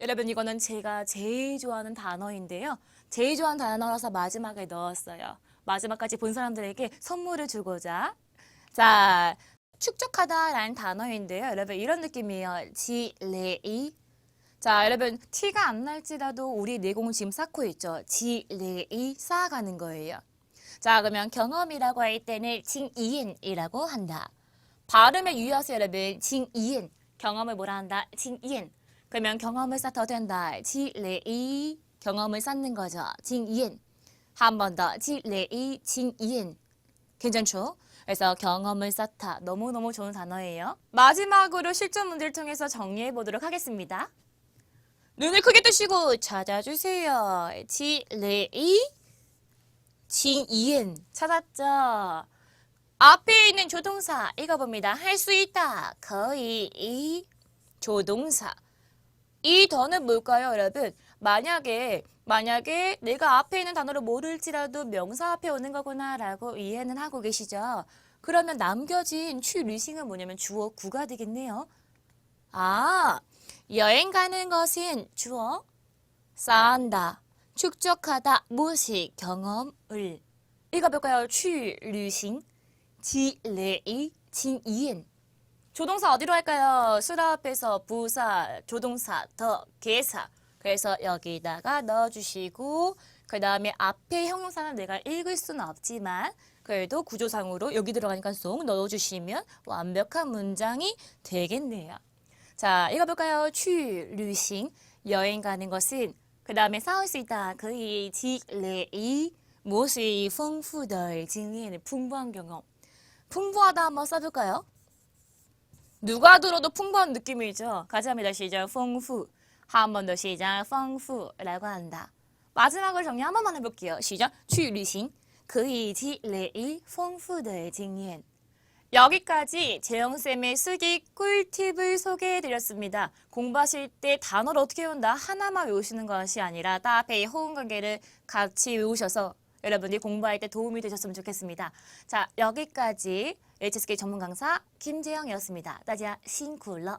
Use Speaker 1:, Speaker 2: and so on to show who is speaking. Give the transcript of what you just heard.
Speaker 1: 여러분 이거는 제가 제일 좋아하는 단어인데요. 제일 좋아하는 단어라서 마지막에 넣었어요. 마지막까지 본 사람들에게 선물을 주고자. 자, 축적하다라는 단어인데요. 여러분 이런 느낌이에요. 지레이. 자, 여러분 티가 안 날지라도 우리 내공을 지금 쌓고 있죠. 지레이 쌓아가는 거예요. 자, 그러면 경험이라고 할 때는 징이엔이라고 한다. 발음에 유의하세요, 여러분. 징이엔. 경험을 뭐라 한다? 징이엔. 그러면 경험을 쌓더 된다. 지레이. 경험을 쌓는 거죠. 징이엔. 한 번 더. 지레이, 징이엔. 괜찮죠? 그래서 경험을 쌓다. 너무너무 좋은 단어예요. 마지막으로 실전 문제를 통해서 정리해 보도록 하겠습니다. 눈을 크게 뜨시고 찾아주세요. 지레이, 징이엔. 찾았죠? 앞에 있는 조동사 읽어봅니다. 할 수 있다. 거의 이 조동사. 이 더는 뭘까요, 여러분? 만약에 만약에 내가 앞에 있는 단어를 모를지라도 명사 앞에 오는 거구나라고 이해는 하고 계시죠? 그러면 남겨진 취리싱은 뭐냐면 주어 구가 되겠네요. 아, 여행 가는 것은 주어 쌓는다, 축적하다, 무엇이 경험을 읽어볼까요? 취리싱, 지레이, 진이엔 조동사 어디로 할까요? 수라 앞에서 부사, 조동사, 더, 개사. 그래서 여기다가 넣어주시고 그 다음에 앞에 형용사는 내가 읽을 수는 없지만 그래도 구조상으로 여기 들어가니까 쏙 넣어주시면 완벽한 문장이 되겠네요. 자, 읽어볼까요? 취, 류싱, 여행 가는 것은 그 다음에 싸울 수 있다. 그의 지레이 무엇이 풍부들, 진리에는 풍부한 경험. 풍부하다 한번 써볼까요? 누가 들어도 풍부한 느낌이죠. 같이 합니다. 시작. 丰富. 한 번 더 시작. 丰富라고 한다. 마지막을 정리 한 번만 해볼게요. 시작. 去旅行可以积累丰富的经验. 여기까지 재영쌤의 쓰기 꿀팁을 소개해드렸습니다. 공부하실 때 단어를 어떻게 외운다? 하나만 외우시는 것이 아니라 따페이 호응 관계를 같이 외우셔서 여러분이 공부할 때 도움이 되셨으면 좋겠습니다. 자, 여기까지 HSK 전문 강사 김재영이었습니다. 따지아 신쿨러.